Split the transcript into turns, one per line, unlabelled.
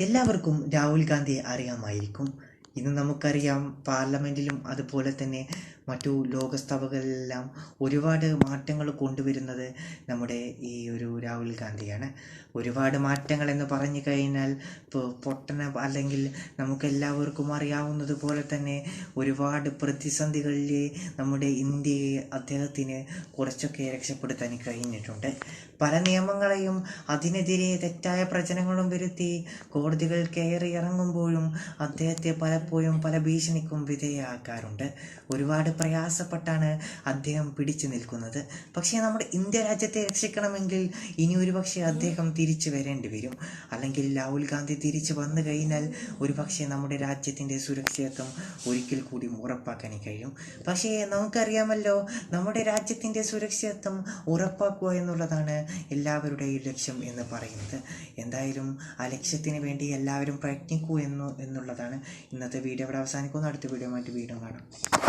എല്ലാവർക്കും രാഹുൽ ഗാന്ധിയെ അറിയാമായിരിക്കും. ഇന്ന് നമുക്കറിയാം പാർലമെന്റിലും അതുപോലെ തന്നെ മറ്റു ലോകസഭകളിലെല്ലാം ഒരുപാട് മാറ്റങ്ങൾ കൊണ്ടുവരുന്നത് നമ്മുടെ ഈ ഒരു രാഹുൽ ഗാന്ധിയാണ്. ഒരുപാട് മാറ്റങ്ങൾ എന്ന് പറഞ്ഞു കഴിഞ്ഞാൽ ഇപ്പോൾ പൊട്ടന അല്ലെങ്കിൽ നമുക്കെല്ലാവർക്കും അറിയാവുന്നത് പോലെ തന്നെ ഒരുപാട് പ്രതിസന്ധികളിൽ നമ്മുടെ ഇന്ത്യയെ അദ്ദേഹത്തിന് കുറച്ചൊക്കെ രക്ഷപ്പെടുത്താൻ കഴിഞ്ഞിട്ടുണ്ട്. പല നിയമങ്ങളെയും അതിനെതിരെ തെറ്റായ പ്രചനങ്ങളും വരുത്തി കോടതികൾ കയറി ഇറങ്ങുമ്പോഴും അദ്ദേഹത്തെ പലപ്പോഴും പല ഭീഷണിക്കും വിധേയമാക്കാറുണ്ട് ഒരുപാട് പ്രയാസപ്പെട്ടാണ് അദ്ദേഹം പിടിച്ചു നിൽക്കുന്നത്. പക്ഷേ നമ്മുടെ ഇന്ത്യ രാജ്യത്തെ രക്ഷിക്കണമെങ്കിൽ ഇനി ഒരു പക്ഷേ അദ്ദേഹം തിരിച്ചു വരേണ്ടി വരും. അല്ലെങ്കിൽ രാഹുൽ ഗാന്ധി തിരിച്ചു വന്നു കഴിഞ്ഞാൽ ഒരു പക്ഷേ നമ്മുടെ രാജ്യത്തിന്റെ സുരക്ഷിതത്വം ഒരിക്കൽ കൂടി ഉറപ്പാക്കാൻ കഴിയും. പക്ഷേ നമുക്കറിയാമല്ലോ നമ്മുടെ രാജ്യത്തിന്റെ സുരക്ഷിതത്വം ഉറപ്പാക്കുക എന്നുള്ളതാണ് എല്ലാവരുടെയും ലക്ഷ്യം എന്ന് പറയുന്നത്. എന്തായാലും ആ ലക്ഷ്യത്തിന് വേണ്ടി എല്ലാവരും പ്രയത്നിക്കൂ എന്നു എന്നുള്ളതാണ് ഇന്നത്തെ വീഡിയോ. ഇവിടെ അവസാനിക്കുന്നു. അടുത്ത വീഡിയോ ആയിട്ട് വീണ്ടും കാണാം.